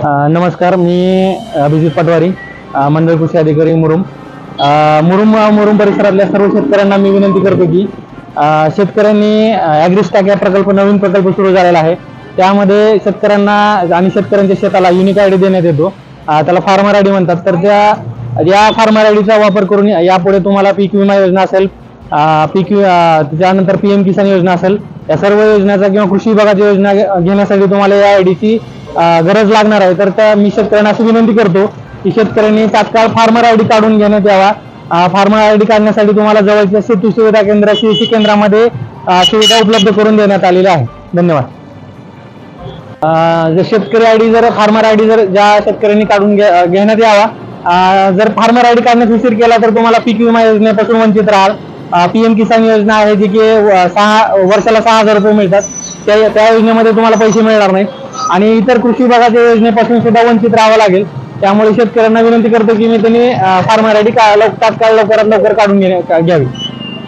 नमस्कार मी अभिजित पटवारी मंडळ कृषी अधिकारी मुरुम. मुरुम मुरुम परिसरातल्या सर्व शेतकऱ्यांना मी विनंती करतो की शेतकऱ्यांनी ॲग्रिस्टॅक या प्रकल्प नवीन प्रकल्प सुरू झालेला आहे. त्यामध्ये शेतकऱ्यांना आणि शेतकऱ्यांच्या शेताला युनिक आय डी देण्यात येतो. त्याला फार्मर आय डी म्हणतात. तर त्या या फार्मर आय डीचा वापर करून यापुढे तुम्हाला पीक विमा योजना असेल पीक वि- त्यानंतर पी एम किसान योजना असेल या सर्व योजनाचा किंवा कृषी विभागाची योजना घेण्यासाठी तुम्हाला या आय डीची गरज लागणार आहे. तर त्या मी शेतकऱ्यांना अशी विनंती करतो की शेतकऱ्यांनी तात्काळ फार्मर आय डी काढून घेण्यात यावा. फार्मर आय डी काढण्यासाठी तुम्हाला जवळच्या सेतू सुविधा केंद्र शेती केंद्रामध्ये सुविधा उपलब्ध करून देण्यात आलेल्या आहे धन्यवाद. जर शेतकरी आय डी जर फार्मर आय डी जर ज्या शेतकऱ्यांनी काढून घेण्यात यावा जर फार्मर आय डी काढण्यास उशीर केला तर तुम्हाला पीक विमा योजनेपासून वंचित राहाल. पीएम किसान योजना आहे जी की सहा वर्षाला सहा हजार रुपये मिळतात. त्या त्या योजनेमध्ये तुम्हाला पैसे मिळणार नाहीत. आणि इतर कृषी विभागाच्या योजनेपासून सुद्धा वंचित राहावं लागेल. त्यामुळे शेतकऱ्यांना विनंती करतो की मी त्यांनी फार्मर आय डी तात्काळ लवकरात लवकर काढून घेण्या- घ्यावी.